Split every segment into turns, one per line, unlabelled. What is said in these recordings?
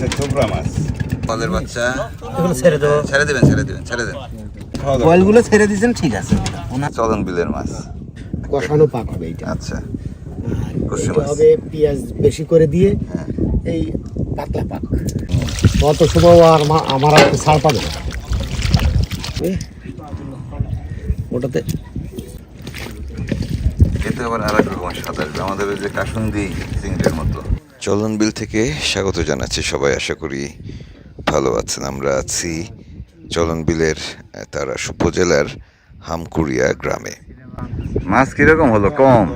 হচ্ছে চোপড়া মাছ বলের বাচ্চা
ছেড়ে দেবো।
ছেড়ে দিবেন ছেড়ে দিবেন ছেড়ে দেন।
ছেড়ে দিয়েছেন ঠিক আছে।
চলন বিলের মাছ।
কষানো পাক হবে এটা।
আচ্ছা।
হবে পেঁয়াজ বেশি করে দিয়ে
হ্যাঁ।
এই পাতলা পাক। অত সময় আর আমার আর ছাড় পাবে না। ওটাতে
এতে আবার আর এক রকমের স্বাদ আসবে। আমাদের যে কাসুন্দি চিংড়ির মতো। চলন বিল থেকে স্বাগত জানাচ্ছি সবাই আশা করি ভালো আছেন। আমরা আছি চলন বিলের তারা উপজেলার হামকুড়িয়া গ্রামে। মাছ কীরকম হলো? কম?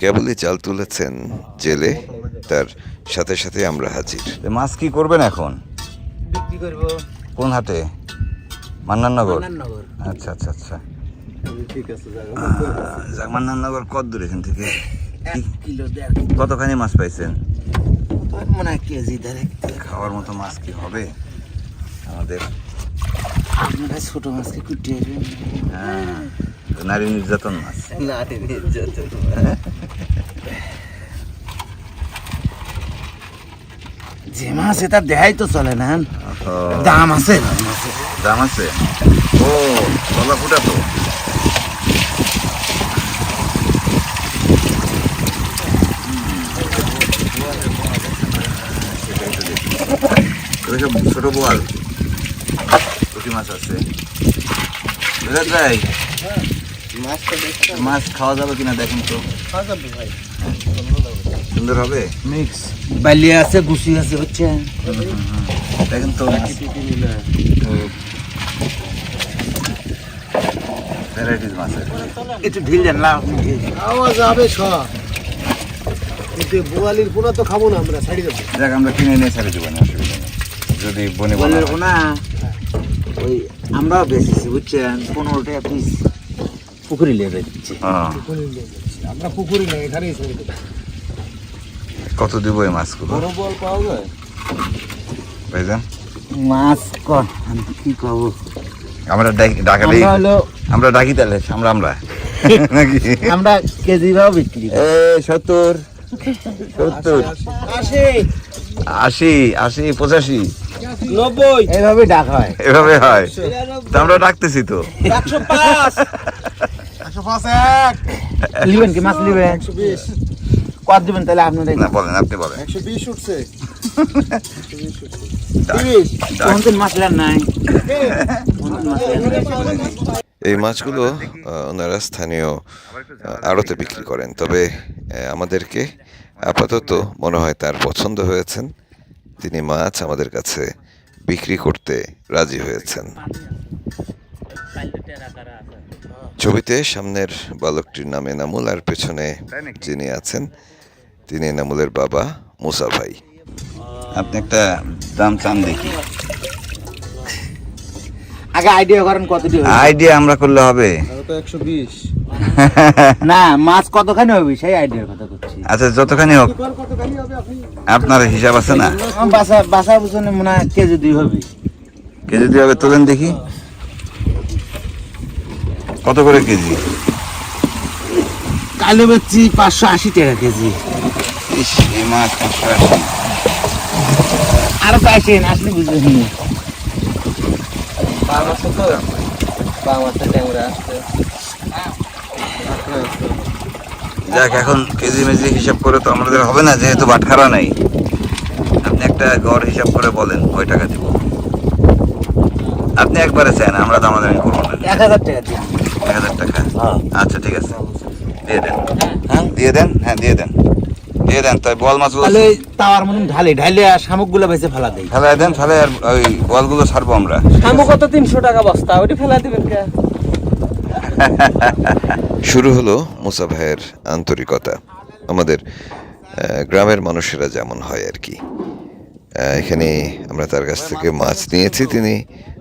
কেবলই জাল তুলেছেন জেলে তার সাথে সাথে আমরা হাজির। মাছ কি করবেন এখন?
বিক্রি করব।
কোন হাটে? মান্নাননগর আচ্ছা আচ্ছা আচ্ছা।
ঠিক আছে
মান্নাননগর কত দূর এখান থেকে? কতখানি মাছ পাইছেন?
মনে হয় কেজি দেড়
খাওয়ার মতো মাছ কি হবে? আমাদের
আপনারা ছোট মাছকে কুটিয়ে
হ্যাঁ, নারী নির্যাতন মাছ।
যে মাছ এটা দেখাই তো চলে না। দাম আছে
দাম আছে। ও গলা ফুটা তো। ওইসব ছোট বোয়াল পুঁটি মাছ আছে। বুঝা যায় মাছ খাওয়া যাবে কিনা দেখেন তো। সুন্দর হবে?
মিক্স বালিয়া আছে গুছি আছে হচ্ছে
দেখেন তো ভ্যারাইটিস মাছ আছে।
একটু ঢিল দেন না খাওয়া যাবে সব। কিন্তু বোয়ালির পোনা তো খাব না আমরা ছাড়ি দেবো।
যাক আমরা কিনে নিয়ে ছেড়ে দেবো না। যদি বনে হয়।
পোনা ওই আমরাও বেচেছি বুঝছেন? পনেরো টাকা পিস পুকুরি দিচ্ছি
হ্যাঁ।
আমরা পুকুরি না এখানেই
কত দিব এই মাছগুলো
বড় বল পাওয়া যায়?
ভাইজান?
মাছ কর আমি কি করব?
আমরা ডাকি- ডাকালি
আমরা
ডাকি তাহলে আমরা আমরা। নাকি?
আমরা কেজি ভাও বিক্রি করি।
এ সত্তর। সত্তর।
আশি।
আশি আশি পঁচাশি।
নব্বই। এইভাবে ডাক হয়।
এভাবে হয়। তো আমরা ডাকতেছি তো।
একশো পাঁচ। একশো পাঁচ এক। নিবেন কি? মাছ একশো বিশ। কত দিবেন তাহলে আপনাদের
না বলেন আপনি বলেন।
একশো বিশ উঠছে। তিরিশ। কোনদিন মাছ লেন নাই?
এই মাছগুলো ওনারা স্থানীয় আড়তে বিক্রি করেন। তবে আমাদেরকে আপাতত মনে হয় তার পছন্দ হয়েছেন। তিনি মাছ আমাদের কাছে বিক্রি করতে রাজি হয়েছেন। ছবিতে সামনের বালকটির নাম এনামুল আর পেছনে যিনি আছেন তিনি এনামুলের বাবা মুসা ভাই।
আপনি একটা দাম চান দেখি।
আগে আইডিয়া করেন কতটি হবে?
আইডিয়া আমরা করলে হবে।
না মাছ কতখানি হবে? সেই আইডিয়ার কথা করছি।
আচ্ছা যতখানি হোক আপনার হিসাব আছে না?
বাসা বাসা পিছনে মনে হয় কেজি দুই হবে।
কেজি দিয়ে হবে তোলেন দেখি। কত করে কেজি?
কালো বেচছি পাঁচশো আশি টাকা কেজি।
ইস এই মাছ পাঁচশো আশি।
আরও তো
যাক এখন কেজি মেজি হিসাব করে তো আমাদের হবে না যেহেতু বাটখারা নাই। আপনি একটা গড় হিসাব করে বলেন কয় টাকা দিব? আপনি একবারে চান আমরা তো দামাদামি করব না।
এক হাজার টাকা
এক হাজার টাকা?
হ্যাঁ।
আচ্ছা ঠিক আছে। দিয়ে দেন। হ্যাঁ। দিয়ে দেন? হ্যাঁ দিয়ে দেন। দিয়ে দেন তাই বল মাছগুলো
তাহলে তাওয়ার মতন ঢালে ঢালে আর শামুকগুলো বেঁচে ফেলা দেয়
ফেলায় দেন ফেলে আর ওই বলগুলো ছাড়বো আমরা।
শামুক কত তিনশো টাকা বস্তা ওটি ফেলা দিবেন কে?
শুরু হলো মুসা ভাইয়ের আন্তরিকতা। আমাদের গ্রামের মানুষেরা যেমন হয় আর কি। এখানে আমরা তার কাছ থেকে মাছ নিয়েছি তিনি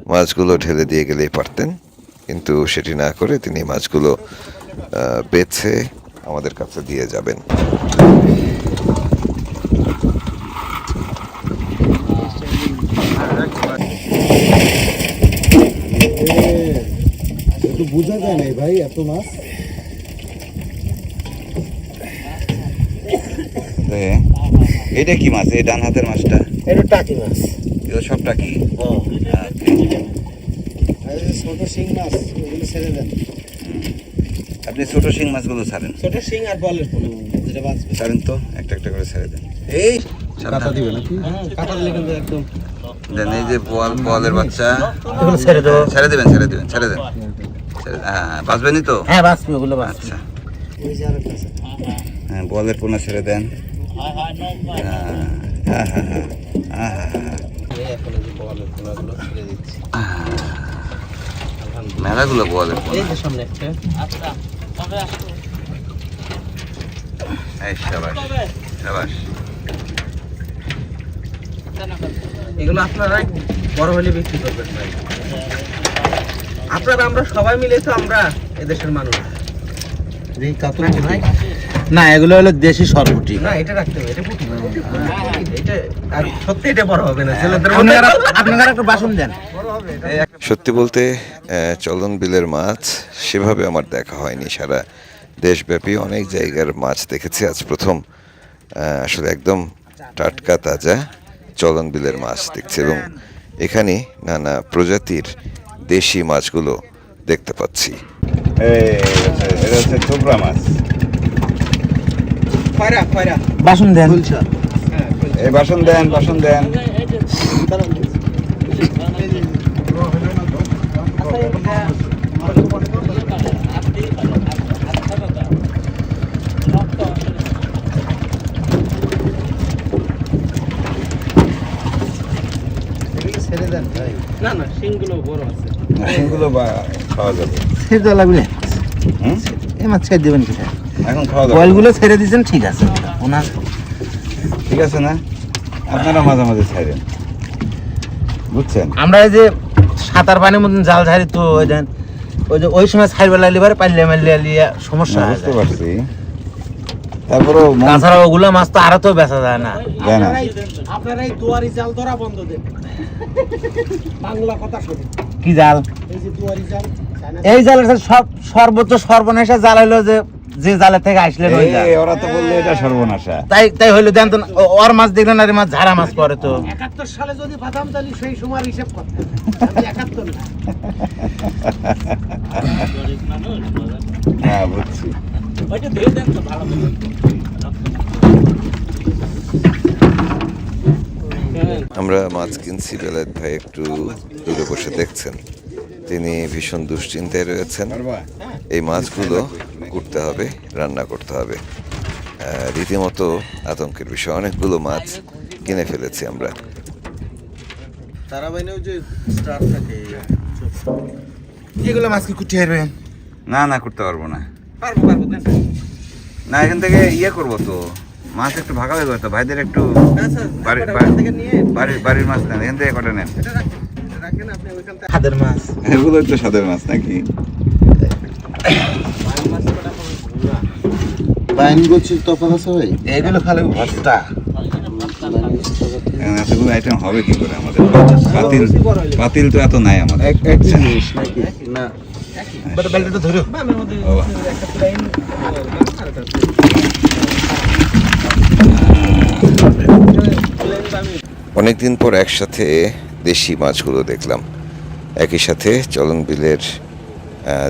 মাছগুলো ঢেলে দিয়ে গেলেই পারতেন। কিন্তু সেটি না করে তিনি মাছগুলো আহ, বেছে আমাদের কাছে দিয়ে যাবেন।
বোঝা যায় না ভাই এত মাছ?
এটা কি মাছ? এই ডান হাতের মাছটা?
এটা টাকি মাছ।
এগুলো সবটা কি
ছোট শিং মাছ ওগুলো ছেড়ে দেন।
আপনি ছোট শিং মাছগুলো ছাড়েন।
ছোট শিং আর বলের যেটা বাঁচবে।
ছাড়েন তো একটা একটা করে ছেড়ে দেন। এই
কাটা দিবে নাকি? কাটা দিলে কিন্তু একদম
দেন এই যে বল বলের বাচ্চা।
এগুলো ছেড়ে দেবো।
ছেড়ে দেবেন ছেড়ে দেবেন ছেড়ে দেন। হ্যাঁ বাঁচবেনই তো।
হ্যাঁ বাঁচবে ওগুলো বাঁচবে।
আচ্ছা। হ্যাঁ বলের পোনা ছেড়ে দেন। হ্যাঁ হ্যাঁ হ্যাঁ হ্যাঁ হ্যাঁ হ্যাঁ মেলাগুলো বলের পোনা।
এই যে সামনে এগুলো আপনারা বড় হলে বিক্রি করবেন ভাই। আপনারা আমরা সবাই মিলে তো আমরা এদেশের মানুষ। না এগুলো হলো দেশি সরপুটি। না এটা রাখতে হবে এটা পুঁটি। এটা আর সত্যি এটা বড় হবে না ছেলেদের আপনারা একটু বাসন দেন।
সত্যি বলতে চলন বিলের মাছ সেভাবে আমার দেখা হয়নি সারা দেশব্যাপী। অনেক জায়গার মাছ দেখেছি আজ প্রথম আসলে একদম টাটকা তাজা চলন বিলের মাছ দেখছি এবং এখানে নানা প্রজাতির দেশি মাছগুলো দেখতে পাচ্ছি।
এটা হচ্ছে মাছ।
বাসন দেন।
এই বাসন দেন বাসন দেন।
ছেড়ে দেন না না শিংগুলো বড় আছে।
সেগুলো বা খাওয়া যাবে।
ছেড়ে দেওয়া লাগবে
হুম?
এই মাছ ছেড়ে দেবেন কিনা
এখন খাওয়া
বয়েলগুলো ছেড়ে দিয়েছেন ঠিক আছে। ওনার
ঠিক আছে না? আপনারা মাঝে মাঝে ছাড়েন। বুঝছেন?
আমরা এই যে সাঁতার পানির মতন জাল ঝাড়ি তো ওই দেন ওই যে ওই সময় ছাইবার লাগলে পরে পাল্লে মাল্লে লিয়ে সমস্যা
বুঝতে পারছি। তারপরেও মন
তাছাড়া ওগুলো মাছ তো আরও তো বেচা যায় না।
যায় না।
আপনারা এই দুয়ারি জাল ধরা বন্ধ দেন। বাংলা কথা শুনুন।
কি জাল?
এই যে দুয়ারি জাল
এই জালের সব সর্বোচ্চ সর্বনাশা জাল হইল যে যে জালের থেকে আসলে জাল।
ওরা তো বলল এটা সর্বনাশা।
তাই তাই হইল দেন তো ওর মাছ দেখলেন আর এই মাছ ঝাড়া মাছ পরে তো।
একাত্তর সালে যদি বাদাম জালি সেই সময় হিসেব না।
হ্যাঁ বুঝছি।
আমরা মাছ কিনছি বেলায়েত ভাই একটু দূরে বসে দেখছেন। তিনি ভীষণ দুশ্চিন্তায় রয়েছেন। এই মাছগুলো কুটতে হবে রান্না করতে হবে। রীতিমতো আতঙ্কের বিষয় অনেকগুলো মাছ কিনে ফেলেছি আমরা।
তারা বাইনেও যে স্টার থাকে এগুলো মাছ কি কুটি হারবেন
না না করতে পারব না।
পারব পারব
না? এখান থেকে ইয়ে করব তো। মাছ একটু ভাগাভাগি করতো ভাইদের একটু বাড়ি-
আপনারা
বাড়ি-
ওখান থেকে নিয়ে
বাড়ির বাড়ির মাছ নেন এখান থেকে কটা নেন?
এটা রাখেন এটা রাখেন আপনি ওইখান থেকে খাদের মাছ।
এগুলো তো সাদের মাছ নাকি?
বাইন গোছির তফাৎ আছে ভাই?
এগুলো খালি ভর্তা।
এতগুলো আইটেম হবে কি করে আমাদের? বাতিল বাতিল তো এত নাই আমাদের।
এক জিনিস নাকি? না।
ধরো।
অনেকদিন পর একসাথে দেশি মাছগুলো দেখলাম। একই সাথে চলন বিলের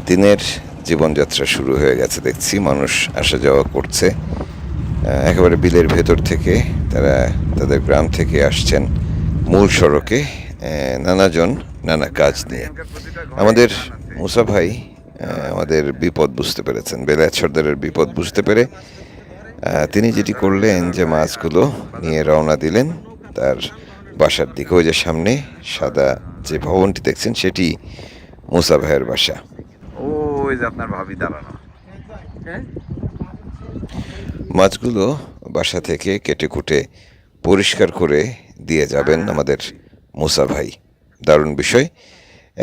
দিনের জীবনযাত্রা শুরু হয়ে গেছে, দেখছি। মানুষ আসা যাওয়া করছে। একেবারে বিলের ভেতর থেকে তারা তাদের গ্রাম থেকে আসছেন মূল সড়কে নানাজন নানা কাজ নিয়ে। আমাদের মুসা ভাই আমাদের বিপদ বুঝতে পেরেছেন, বেলায়েত সর্দারের বিপদ বুঝতে পেরে তিনি যেটি করলেন যে মাছগুলো নিয়ে রওনা দিলেন, তার বাসার দিকে, ওই যে সামনে সাদা যে ভবনটি দেখছেন, সেটি মুসা ভাইয়ের বাসা।
ওই যে আপনার ভাবি দাঁড়ানো।
মাছগুলো বাসা থেকে কেটে কুটে পরিষ্কার করে দিয়ে যাবেন আমাদের মুসা ভাই। দারুণ বিষয়।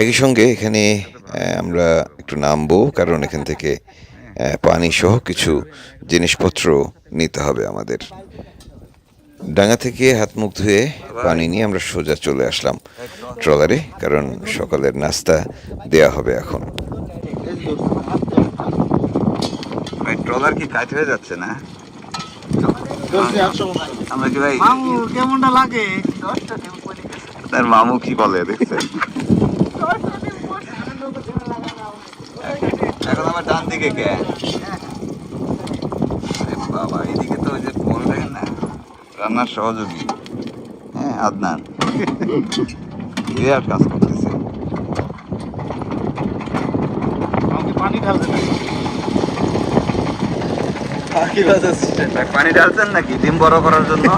একই সঙ্গে এখানে আমরা একটু নামবো কারণ এখান থেকে পানি সহ কিছু জিনিসপত্র নিতে হবে আমাদের। ডাঙ্গা থেকে হাত মুখ ধুয়ে পানি নিয়ে আমরা সোজা চলে আসলাম ট্রলারে কারণ সকালের নাস্তা দেয়া হবে এখন।
ভাই ট্রলার কি কাজ হয়ে যাচ্ছে না? আমরা কি ভাই
মামু কেমনটা লাগে?
তার মামু কি বলে দেখছেন? এখন আমার ডান দিকে কে? আরে বাবা এদিকে তো ওই যে মনে দেখেন না রান্নার সহযোগী। হ্যাঁ আদনান। বিরাট কাজ করতেছে।
পানি
ঢালছেন নাকি? ডিম বড় করার জন্য?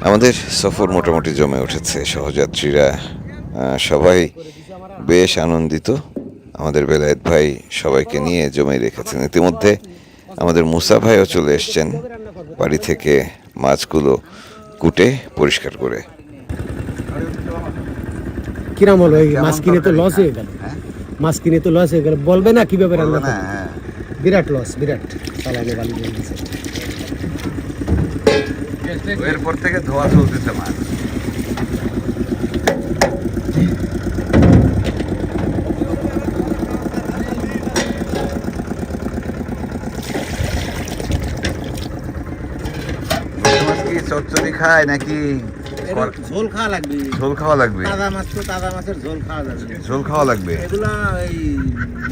আমাদের সফর মোটামুটি জমে উঠেছে সহযাত্রীরা আহ, সবাই বেশ আনন্দিত। আমাদের বেলায়েত ভাই সবাইকে নিয়ে জমে রেখেছেন। ইতিমধ্যে আমাদের মুসা ভাইও চলে এসছেন বাড়ি থেকে মাছগুলো কুটে পরিষ্কার করে।
কিরাম হলো এই মাছ কিনে তো লস হয়ে গেল। মাছ কিনে তো লস হয়ে গেল। বলবে না কীভাবে রান্না?
হ্যাঁ।
বিরাট লস বিরাট। বালি
এরপর থেকে ধোয়া চলতেছে মাছ। খায় নাকি
ঝোল খাওয়া লাগবে।
ঝোল খাওয়া লাগবে?
তাজা মাছ তো তাজা মাছের ঝোল খাওয়া যাবে
ঝোল খাওয়া লাগবে?
এগুলা এই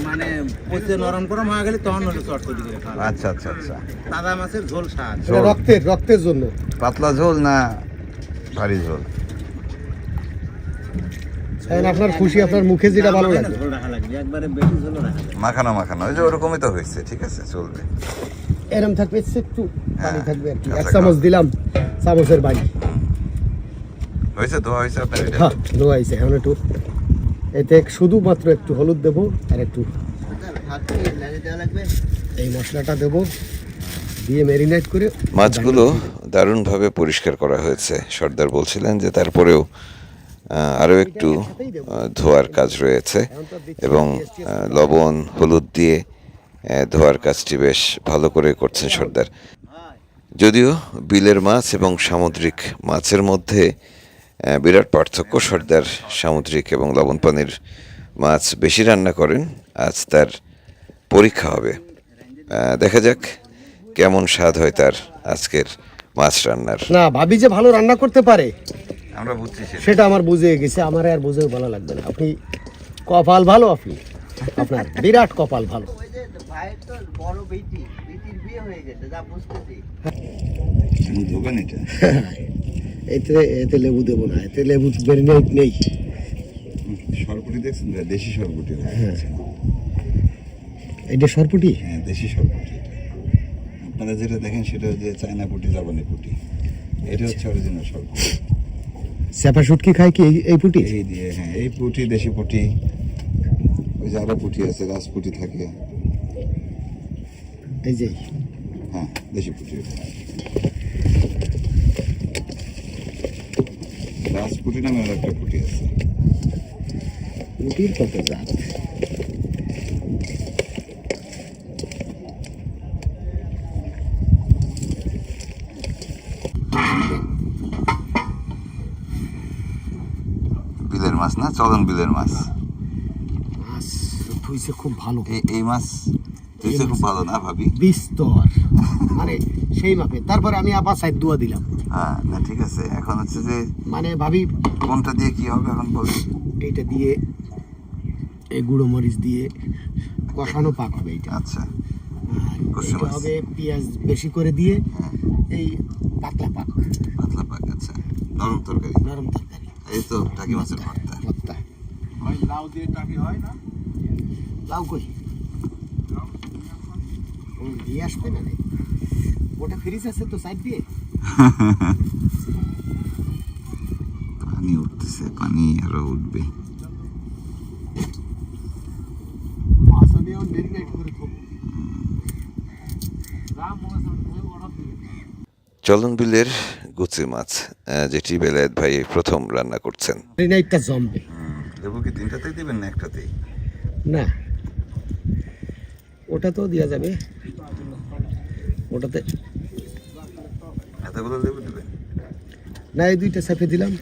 মানে পচে নরম গরম হয়ে গেলে তখন হলো চটচটি করে খাওয়া
আচ্ছা আচ্ছা আচ্ছা।
তাজা মাছের ঝোল স্বাদ।
রক্তের রক্তের জন্য।
পাতলা ঝোল না ভারী ঝোল?
আপনার খুশি আপনার মুখে যেটা ভালো লাগে।
ঝোল রাখা লাগবে একবারে বেশি ঝোল রাখা লাগবে।
মাখানো মাখানো ওই যে ওরকমই তো হয়েছে ঠিক আছে চলবে।
এরম থাকবে একটু পানি
হ্যাঁ,
থাকবে আর কি। এক চামচ দিলাম চামচের বাড়ি
হয়েছে? ধোয়া হয়েছে আপনার এটা?
হ্যাঁ ধোয়াইছে এখন একটু এতে শুধুমাত্র একটু হলুদ দেবো আর একটু এই মশলাটা দেবো দিয়ে ম্যারিনেট করে।
মাছগুলো দারুণভাবে পরিষ্কার করা হয়েছে। সর্দার বলছিলেন যে তারপরেও আরও একটু ধোয়ার কাজ রয়েছে। এবং লবণ হলুদ দিয়ে ধোয়ার কাজটি বেশ ভালো করে করছেন সর্দার। যদিও বিলের মাছ এবং সামুদ্রিক মাছের মধ্যে বিরাট পার্থক্য সর্দার সামুদ্রিক এবং লবণ পানির মাছ বেশি রান্না করেন আজ তার পরীক্ষা হবে। দেখা যাক কেমন স্বাদ হয় তার আজকের মাছ রান্নার।
না ভাবি যে ভালো রান্না করতে পারে
আমরা বুঝছি সেটা।
আমার বুঝে গেছে আমার আর বুঝে ভালো লাগবে না। আপনি কপাল ভালো আপনি আপনার বিরাট কপাল ভালো।
এটা।
এতে এতে লেবু দেবো না এতে লেবু ম্যারিনেট নেই।
সরপুটি দেখছেন? দেশি সরপুটি
এটা সরপুটি?
হ্যাঁ দেশি সরপুটি। আপনারা যেটা দেখেন সেটা হচ্ছে চায়না পুটি জাপানি পুটি। এটা হচ্ছে অরিজিনাল সরপুটি।
স্যাপা শুটকি খায় কি এই- এই পুটি?
এই দিয়ে হ্যাঁ এই পুটি দেশি পুটি। ওই যে আরও পুটি আছে রাজপুটি থাকে।
এই যে।
হ্যাঁ দেশি পুটি। রাজপুটি নামে আর একটা পুটি আছে।
পুটির কত জাত?
বিলের মাছ না? চলন বিলের মাছ।
মাছ খুব ভালো।
এই মাছ তুইছে ভালো না ভাবি।
বিস্তর। মানে সেই মাপে। তারপরে আমি আবার সাইড দুয়া দিলাম।
হ্যাঁ না ঠিক আছে। এখন হচ্ছে যে
মানে ভাবি
কোনটা দিয়ে কি হবে এখন বলি
এইটা দিয়ে এই গুঁড়ো মরিচ দিয়ে কষানো পাক হবে এইটা।
আচ্ছা।
এইটা
মাছ।
হবে পেঁয়াজ বেশি করে দিয়ে
হ্যাঁ।
এই পাতলা পাক।
পাতলা পাক আচ্ছা। নরম তরকারি।
নরম তরকারি।
এই তো টাকি মাছের ভর্তা।
ভর্তা।
লাউ দিয়ে টাকি হয় না?
লাউ কই? ও, দিয়ে আসবে না রে। ওটা ফ্রিজ আছে তো সাইড দিয়ে?
পানি উঠতেছে পানি আরও উঠবে।
চলন বিলের গুচি মাছ যেটি বেলায়েত ভাই প্রথম রান্না করছেন।
ম্যারিনেটটা জমবে।
লেবু কি তিনটাতেই দিবেন না একটাতেই?
না। ওটা তো দেওয়া যাবে। ওটাতে। না এই দুইটা চাপে দিলাম।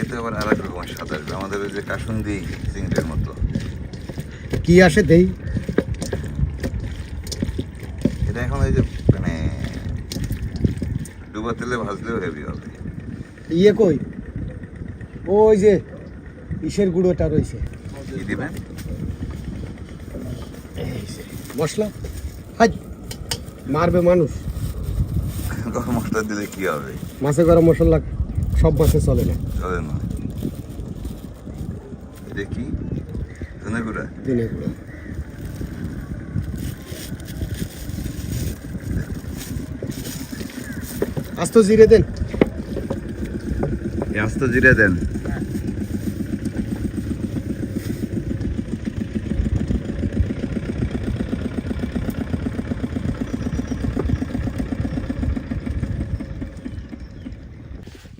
এতে আবার আর এক রকমের স্বাদ আসবে। আমাদের ওই যে কাসুন্দি চিংড়ির মতো।
কি আসে দেই?
এটা এখন ওই যে মানে ডুবা তেলে ভাজলেও হেভি হবে।
ইয়ে কই? ওই যে ইসের গুঁড়োটা রয়েছে।
কি দিবেন?
মশলা হাই মারবে মানুষ।
গরম মশলা দিলে কি হবে?
মাছে গরম মশলা সব মাছে চলে না।
চলে না। এটা কি? ধনে গুঁড়া?
দিনে গুঁড়ো। আস্ত জিরে দেন।
পেঁয়াজ তো জিরে দেন।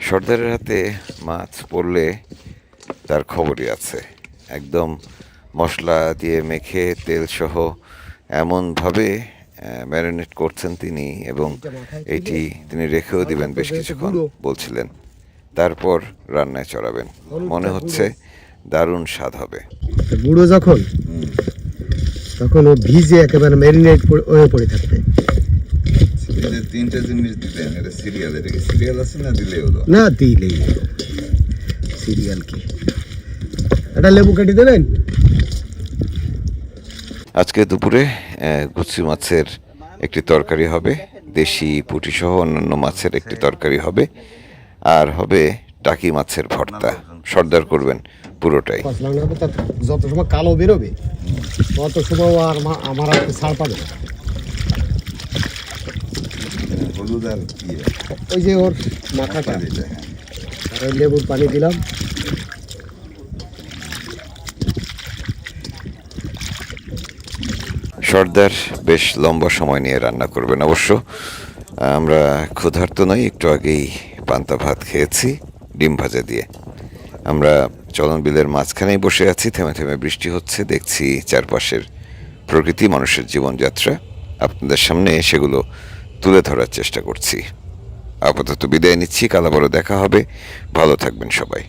সর্দারের হাতে মাছ পড়লে তার খবরই আছে। একদম মশলা দিয়ে মেখে তেল সহ এমনভাবে ম্যারিনেট করছেন তিনি এবং এটি তিনি রেখেও দিবেন বেশ কিছুক্ষণ বলছিলেন। তারপর রান্নায় চড়াবেন। মনে হচ্ছে দারুণ স্বাদ হবে।
গুঁড়ো যখন তখন ও ভিজে একেবারে ম্যারিনেট হয়ে পড়ে থাকবে।
যে তিনটা জিনিস দিলেন এটা সিরিয়াল এটা কি সিরিয়াল আছে না দিলে হলো?
না দিলেই হলো। সিরিয়াল কি? এটা লেবু কেটে দেবেন?
আজকে দুপুরে গুচি মাছের একটি তরকারি হবে দেশি পুঁটি সহ অন্যান্য মাছের একটি তরকারি হবে আর হবে টাকি মাছের ভর্তা। সর্দার করবেন পুরোটাই।
যত সময় কালো বেরোবে তত সময় আর আমার আর ছাড় পাবে না।
হলুদ আর ইয়ে
ওই যে ওর মাথাটা।
দিলে
আর ওই লেবুর পানি দিলাম।
সর্দার বেশ লম্বা সময় নিয়ে রান্না করবেন অবশ্য। আমরা ক্ষুধার্ত নই একটু আগেই পান্তা ভাত খেয়েছি ডিম ভাজা দিয়ে। আমরা চলন বিলের মাঝখানেই বসে আছি থেমে থেমে বৃষ্টি হচ্ছে দেখছি চারপাশের প্রকৃতি মানুষের জীবনযাত্রা। আপনাদের সামনে সেগুলো তুলে ধরার চেষ্টা করছি। আপাতত বিদায় নিচ্ছি কাল আবারও দেখা হবে। ভালো থাকবেন সবাই।